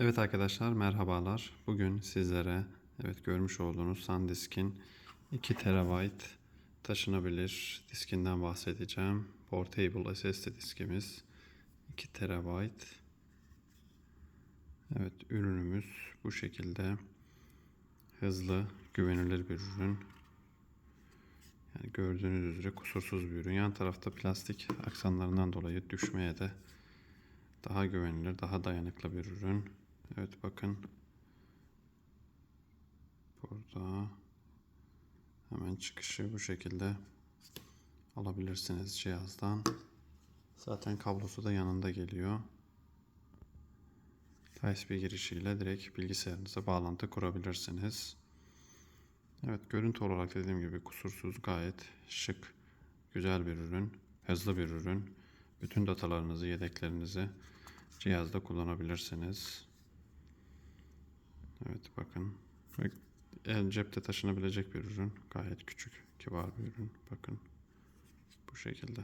Evet arkadaşlar merhabalar. Bugün sizlere evet görmüş olduğunuz SanDisk'in 2 TB taşınabilir diskinden bahsedeceğim. Portable SSD diskimiz 2 TB. Evet ürünümüz bu şekilde hızlı, güvenilir bir ürün. Yani gördüğünüz üzere kusursuz bir ürün. Yan tarafta plastik aksanlarından dolayı düşmeye de daha güvenilir, daha dayanıklı bir ürün. Evet bakın. Burada hemen çıkışı bu şekilde alabilirsiniz cihazdan. Zaten kablosu da yanında geliyor. USB girişiyle direkt bilgisayarınıza bağlantı kurabilirsiniz. Evet görüntü olarak dediğim gibi kusursuz gayet şık, güzel bir ürün, hızlı bir ürün. Bütün datalarınızı, yedeklerinizi cihazda kullanabilirsiniz. Evet bakın. Ve El cepte taşınabilecek bir ürün. Gayet küçük, kibar bir ürün. Bakın bu şekilde.